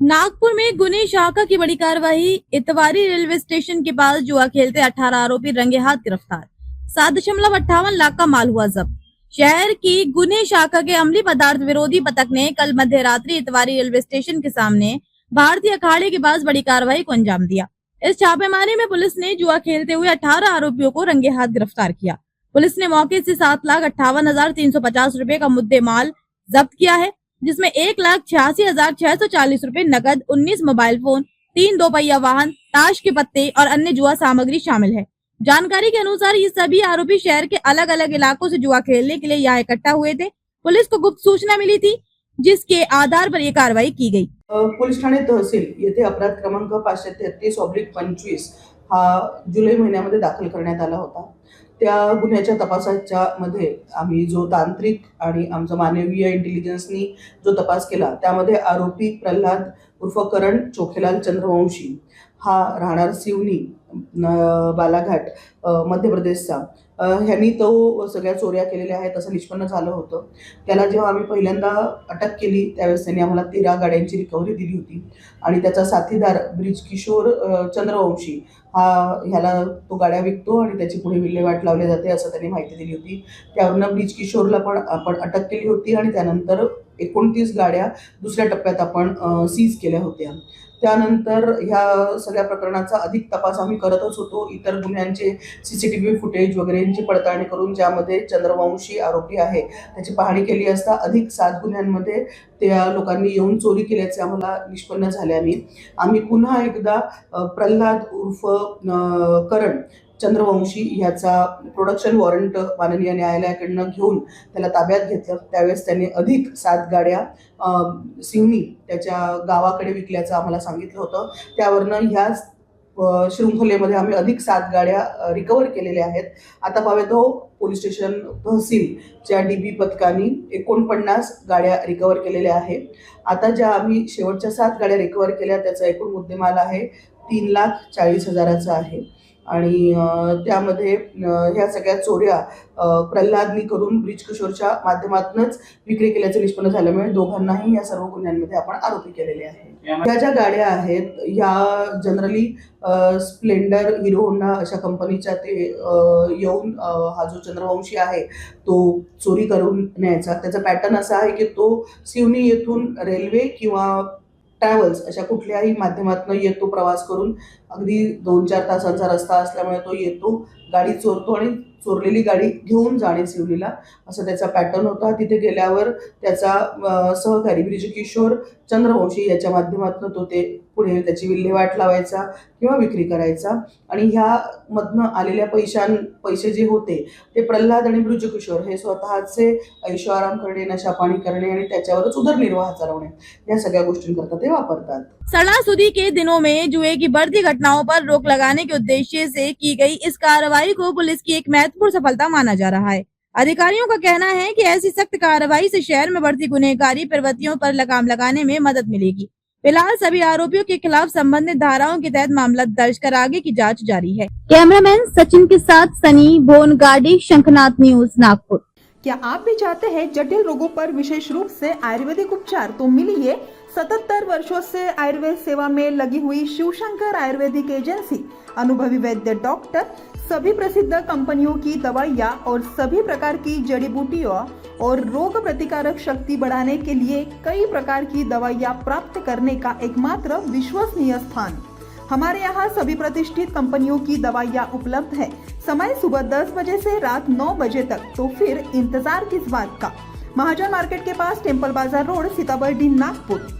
नागपुर में गुने शाखा की बड़ी कार्रवाई, इतवारी रेलवे स्टेशन के पास जुआ खेलते 18 आरोपी रंगे हाथ गिरफ़्तार। सात दशमलव अट्ठावन लाख का माल हुआ जब्त। शहर की गुने शाखा के अमली पदार्थ विरोधी पथक ने कल मध्य रात्रि इतवारी रेलवे स्टेशन के सामने भारतीय अखाड़े के पास बड़ी कार्रवाई को अंजाम दिया। इस छापेमारी में पुलिस ने जुआ खेलते हुए 18 आरोपियों को रंगे हाथ गिरफ़्तार किया। पुलिस ने मौके से सात लाख अट्ठावन हज़ार तीन सौ पचास रूपए का मुद्दे माल जब्त किया है। जिसमें एक लाख छियासी हज़ार छह सौ चालीस रूपए नकद उन्नीस मोबाइल फ़ोन, तीन दो पहिया वाहन, ताश के पत्ते और अन्य जुआ सामग्री शामिल है। जानकारी के अनुसार ये सभी आरोपी शहर के अलग अलग इलाकों से जुआ खेलने के लिए यहाँ इकट्ठा हुए थे। पुलिस को गुप्त सूचना मिली थी, जिसके आधार पर ये कार्रवाई की गई। पोलीस ठाणे तहसील येथे अपराध क्रमांक पाचशे तेहतीस ऑब्लिक पंचवीस हा जुलै महिन्यामध्ये दाखल करण्यात होता. त्या गुन्ह्याच्या तपासाच्या मध्ये आम्ही जो तांत्रिक आणि आमचा मानवीय इंटेलिजन्सनी जो तपास केला त्यामध्ये आरोपी प्रल्हाद उर्फ करण चोखेलाल चंद्रवंशी. हा राहणार सिवनी बालाघाट मध्य प्रदेशचा. ह्यांनी तो सगळ्या चोऱ्या केलेल्या आहेत असं निष्पन्न झालं होतं. त्याला जेव्हा आम्ही पहिल्यांदा अटक केली त्यावेळेस त्यांनी आम्हाला तेरा गाड्यांची रिकव्हरी दिली होती. आणि त्याचा साथीदार ब्रिज किशोर चंद्रवंशी हा ह्याला तो गाड्या विकतो आणि त्याची पुढे विल्हेवाट लावली जाते असं त्यांनी माहिती दिली होती. त्यावरनं ब्रिज किशोरला पण आपण अटक केली होती आणि त्यानंतर एकोणतीस गाड्या दुसऱ्या टप्प्यात आपण सीज केल्या होत्या. त्यानंतर ह्या सगळ्या प्रकरणाचा अधिक तपास आम्ही करतच होतो. इतर गुन्ह्यांचे C C T V footage वगैरेंची पडताळणी करून ज्यामध्ये चंद्रवंशी आरोपी आहे त्याची पाहणी केली असता अधिक सात गुन्ह्यांमध्ये त्या लोकांनी येऊन चोरी केल्याचे आम्हाला निष्पन्न झाल्याने आम्ही. पुन्हा एकदा प्रल्हाद उर्फ करण चंद्रवंशी ह्याचा प्रोडक्शन वॉरंट माननीय न्यायालयाकडनं घेऊन त्याला ताब्यात घेतलं. त्यावेळेस त्यांनी अधिक सात गाड्या सिवनी त्याच्या गावाकडे विकल्याचं आम्हाला सांगितलं होतं. त्यावरनं ह्या शृंखलेमध्ये आम्ही अधिक सात गाड्या रिकवर केलेल्या आहेत. आता पावे तो पोलीस स्टेशन तहसीलच्या डी बी पथकाने एकोणपन्नास गाड्या रिकवर केलेल्या आहेत. आता ज्या आम्ही शेवटच्या सात गाड्या रिकवर केल्या त्याचा एकूण मुद्देमाल आहे तीन लाख चाळीस हजाराचा आहे. आणि त्यामध्ये ह्या सगळ्या चोऱ्या प्रल्हादनी करून ब्रिज किशोरच्या माध्यमातूनच विक्री केल्याचं निष्पन्न झाल्यामुळे दोघांनाही या सर्व गुन्ह्यांमध्ये आपण आरोपी केलेले आहे ह्या ज्या गाड्या आहेत ह्या जनरली स्प्लेंडर हिरो होंडा अशा कंपनीच्या ते येऊन हा जो चंद्रवंशी आहे तो चोरी करून न्यायचा. त्याचा पॅटर्न असा आहे की तो सिवनी येथून रेल्वे किंवा ट्रॅव्हल्स अशा कुठल्याही माध्यमातून येतो प्रवास करून. अगदी दोन चार तासांचा रस्ता असल्यामुळे तो येतो. गाडी चोरतो आणि चोरलेली गाडी घेऊन जाणे शिवलीला असं त्याचा पॅटर्न होता. तिथे गेल्यावर त्याचा सहकारी ब्रिजकिशोर चंद्रवंशी याच्या माध्यमातून तो ते पुढे त्याची विल्हेवाट लावायचा किंवा विक्री करायचा. आणि ह्या मधनं आलेल्या पैशां पैसे जे होते ते प्रल्हाद आणि ब्रिज किशोर हे स्वतःचे ऐशो आराम करणे नशापाणी करणे आणि त्याच्यावरच उदरनिर्वाह चालवणे या सगळ्या गोष्टींकरता ते वापरतात. सणासुदी के दिनों में जुए की बढ़ती घटनाओं पर रोक लगाने के उद्देश्य से की गई इस कार्रवाई को पुलिस की एक महत्वपूर्ण सफलता माना जा रहा है। अधिकारियों का कहना है कि ऐसी सख्त कार्रवाई से शहर में बढ़ती गुनहगारी प्रवृत्तियों पर लगाम लगाने में मदद मिलेगी। फ़िलहाल सभी आरोपियों के खिलाफ संबंधित धाराओं के तहत मामला दर्ज कर आगे की जाँच जारी है। कैमरामैन सचिन के साथ सनी भोनगाडी शंखनाथ न्यूज़, नागपुर। क्या आप भी चाहते हैं जटिल रोगों पर विशेष रूप से आयुर्वेदिक उपचार? तो मिलिए सतहत्तर वर्षों से आयुर्वेद सेवा में लगी हुई शिवशंकर आयुर्वेदिक एजेंसी अनुभवी वैद्य डॉक्टर, सभी प्रसिद्ध कंपनियों की दवाइयाँ और सभी प्रकार की जड़ी बूटियों और रोग प्रतिकारक शक्ति बढ़ाने के लिए कई प्रकार की दवाइयाँ प्राप्त करने का एकमात्र विश्वसनीय स्थान। हमारे यहाँ सभी प्रतिष्ठित कंपनियों की दवाइयाँ उपलब्ध है। समय सुबह 10 बजे से रात 9 बजे तक तो फिर इंतज़ार किस बात का? महाजन मार्केट के पास टेंपल बाज़ार रोड, सीताबर्डी, नागपुर।